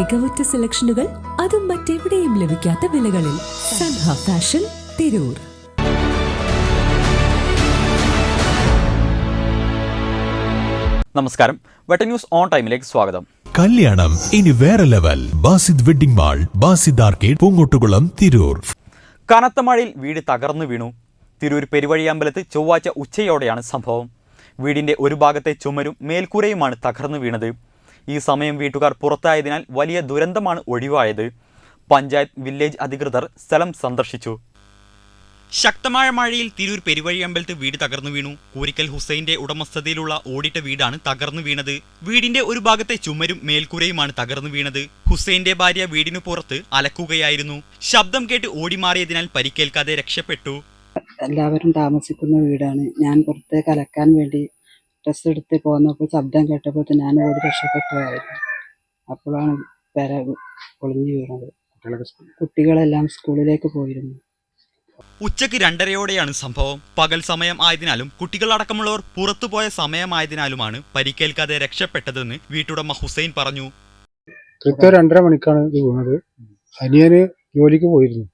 മികവുറ്റ സെലക്ഷനുകൾ അതും മറ്റെവിടെയും ലഭിക്കാത്ത വിലകളിൽ സൻഹ ഫാഷൻ തിരൂർ. നമസ്കാരം. വെട്ട ന്യൂസ് ഓൺ ടൈമിലേക്ക് സ്വാഗതം. കല്യാണം ഇനി വേറെ level. Basid wedding mall Basid arcade Poongottukulam Tirur. കനത്ത മഴയിൽ വീട് തകർന്നു വീണു. തിരൂർ പെരുവഴി അമ്പലത്ത് ചൊവ്വാഴ്ച ഉച്ചയോടെയാണ് സംഭവം. വീടിന്റെ ഒരു ഭാഗത്തെ ചുമരും മേൽക്കൂരയുമാണ് തകർന്നു വീണത്. ഈ സമയം വീട്ടുകാർ പുറത്തായതിനാൽ വലിയ ദുരന്തമാണ് ഒഴിവായത്. പഞ്ചായത്ത് വില്ലേജ് അധികൃതർ സ്ഥലം സന്ദർശിച്ചു. ശക്തമായ മഴയിൽ തിരൂർ പെരുവഴി അമ്പലത്ത് വീട് തകർന്നു വീണു. കൂരിക്കൽ ഹുസൈന്റെ ഉടമസ്ഥതയിലുള്ള ഓടിട്ട വീടാണ് തകർന്നു വീണത്. വീടിന്റെ ഒരു ഭാഗത്തെ ചുമരും മേൽക്കൂരയുമാണ് തകർന്നു വീണത്. ഹുസൈന്റെ ഭാര്യ വീടിനു പുറത്ത് അലക്കുകയായിരുന്നു. ശബ്ദം കേട്ട് ഓടിമാറിയതിനാൽ പരിക്കേൽക്കാതെ രക്ഷപ്പെട്ടു. എല്ലാവരും താമസിക്കുന്ന വീടാണ്. ഞാൻ പുറത്തേക്ക് അലക്കാൻ വേണ്ടി ഡ്രസ്സ് എടുത്ത് പോന്നപ്പോൾ ശബ്ദം കേട്ടപ്പോൾ തന്നെ ഞാൻ ഓടി രക്ഷപ്പെട്ടതായിരുന്നു. അപ്പോഴാണ് പെര പൊളിഞ്ഞു വീണത്. കുട്ടികളെല്ലാം സ്കൂളിലേക്ക് പോയിരുന്നു. ഉച്ചയ്ക്ക് രണ്ടരയോടെയാണ് സംഭവം. പകൽ സമയം ആയതിനാലും കുട്ടികളടക്കമുള്ളവർ പുറത്തുപോയ സമയമായതിനാലുമാണ് പരിക്കേൽക്കാതെ രക്ഷപ്പെട്ടതെന്ന് വീട്ടുടമ ഹുസൈൻ പറഞ്ഞു. കൃത്യം രണ്ടര മണിക്കാണ് ഇത് വീണത്. അനിയന് ജോലിക്ക് പോയിരുന്നു.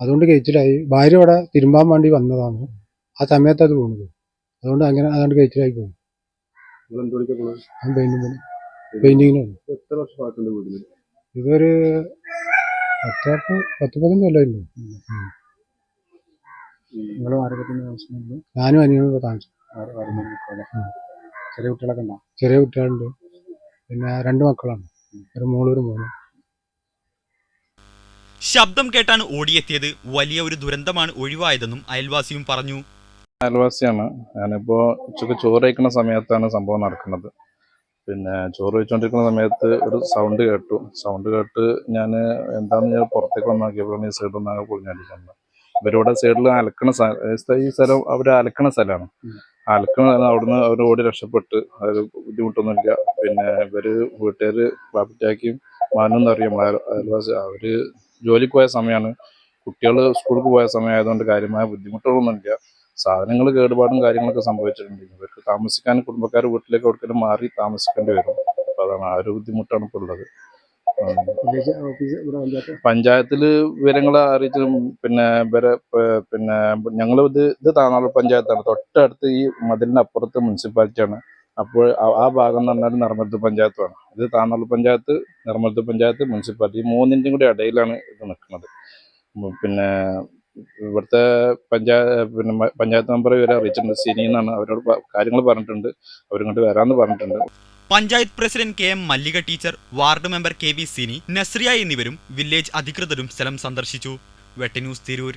അതുകൊണ്ട് കഴിച്ചിലായി ഭാര്യ ഇവിടെ തിരുമ്പാൻ വേണ്ടി വന്നതാണ്. ആ സമയത്ത് അത് വീണത്. അതുകൊണ്ട് അങ്ങനെ അതുകൊണ്ട് കഴിച്ചിലായി പോയി. പണി. പെയിന്റിങ്ങിനാണ് ഇതൊരു പത്ത് പത്ത് പതിനഞ്ച് കൊല്ലമായിരുന്നു ഞാനും അനിയനും കൂടെ താമസിച്ചു. ചെറിയ കുട്ടികളൊക്കെ ഉണ്ടോ? ചെറിയ കുട്ടികളുണ്ട്. പിന്നെ രണ്ട് മക്കളാണ്. ഒരു മോളൊരു ഒരു മോനും ശബ്ദം കേട്ടാണ് ഓടിയെത്തിയത്. വലിയ ഒരു ദുരന്തമാണ് ഒഴിവായതെന്നും അയൽവാസിയും പറഞ്ഞു. അയൽവാസിയാണ്. ഞാനിപ്പോൾ ഉച്ചയ്ക്ക് ചോറ് കഴിക്കുന്ന സമയത്താണ് സംഭവം നടക്കുന്നത്. പിന്നെ ചോറ് കഴിച്ചുകൊണ്ടിരിക്കുന്ന സമയത്ത് ഒരു സൗണ്ട് കേട്ടു. സൗണ്ട് കേട്ട് ഞാൻ എന്താണെന്ന് ഞാൻ പുറത്തേക്ക് വന്ന് നോക്കിയപ്പോഴാണ് ഈ സൈഡിൽ നിന്നാകെ പൊളിഞ്ഞടിക്കുന്നത് ഇവരിവിടെ സൈഡിൽ അലക്കണ ഈ സ്ഥലം അവർ അലക്കണ സ്ഥലമാണ്. അലക്കണ സ്ഥലം അവിടുന്ന് അവർ ഓടി രക്ഷപ്പെട്ട് അതായത് ബുദ്ധിമുട്ടൊന്നുമില്ല. പിന്നെ ഇവർ വീട്ടുകാർ ബാപ്പിറ്റാക്കിയും മാനൊന്നും അറിയാം അയൽവാസി അവർ ജോലിക്ക് പോയ സമയമാണ് കുട്ടികൾ സ്കൂളിൽ പോയ സമയമായതുകൊണ്ട് കാര്യമായ ബുദ്ധിമുട്ടുകളൊന്നുമില്ല. സാധനങ്ങൾ കേടുപാടും കാര്യങ്ങളൊക്കെ സംഭവിച്ചിട്ടുണ്ട് ഇവർക്ക് താമസിക്കാൻ കുടുംബക്കാർ വീട്ടിലേക്ക് എവിടെക്കെങ്കിലും മാറി താമസിക്കേണ്ടി വരും. അപ്പൊ അതാണ് ആ ഒരു ബുദ്ധിമുട്ടാണ് ഇപ്പോൾ ഉള്ളത്. പഞ്ചായത്തിൽ വിവരങ്ങൾ അറിയിച്ചും പിന്നെ വരെ പിന്നെ ഞങ്ങൾ ഇത് ഇത് താണാളൂർ പഞ്ചായത്താണ്. തൊട്ടടുത്ത് ഈ മതിലിന് അപ്പുറത്ത് മുനിസിപ്പാലിറ്റിയാണ്. അപ്പോൾ ആ- ഭാഗം എന്ന് പറഞ്ഞാൽ നിർമ്മലത്ത് പഞ്ചായത്താണ്. ഇത് താണാളൂർ പഞ്ചായത്ത് നിർമ്മലത്ത് പഞ്ചായത്ത് മുനിസിപ്പാലിറ്റി മൂന്നിന്റെയും കൂടി ഇടയിലാണ് ഇത് നിൽക്കുന്നത്. പിന്നെ ഇവിടുത്തെ പഞ്ചായത്ത് പിന്നെ പഞ്ചായത്ത് മെമ്പർ ഇവരെ അറിയിച്ചിട്ടുണ്ട്. സിനി എന്നാണ് അവരോട് കാര്യങ്ങൾ പറഞ്ഞിട്ടുണ്ട്. അവരിങ്ങോട്ട് വരാമെന്ന് പറഞ്ഞിട്ടുണ്ട്. Panchayat president K M Mallika teacher ward member K V Sini Nazriya എന്നിവരും വില്ലേജ് അധികൃതരും സ്ഥലം സന്ദർശിച്ചു. വെട്ടന്യൂസ് തിരൂർ.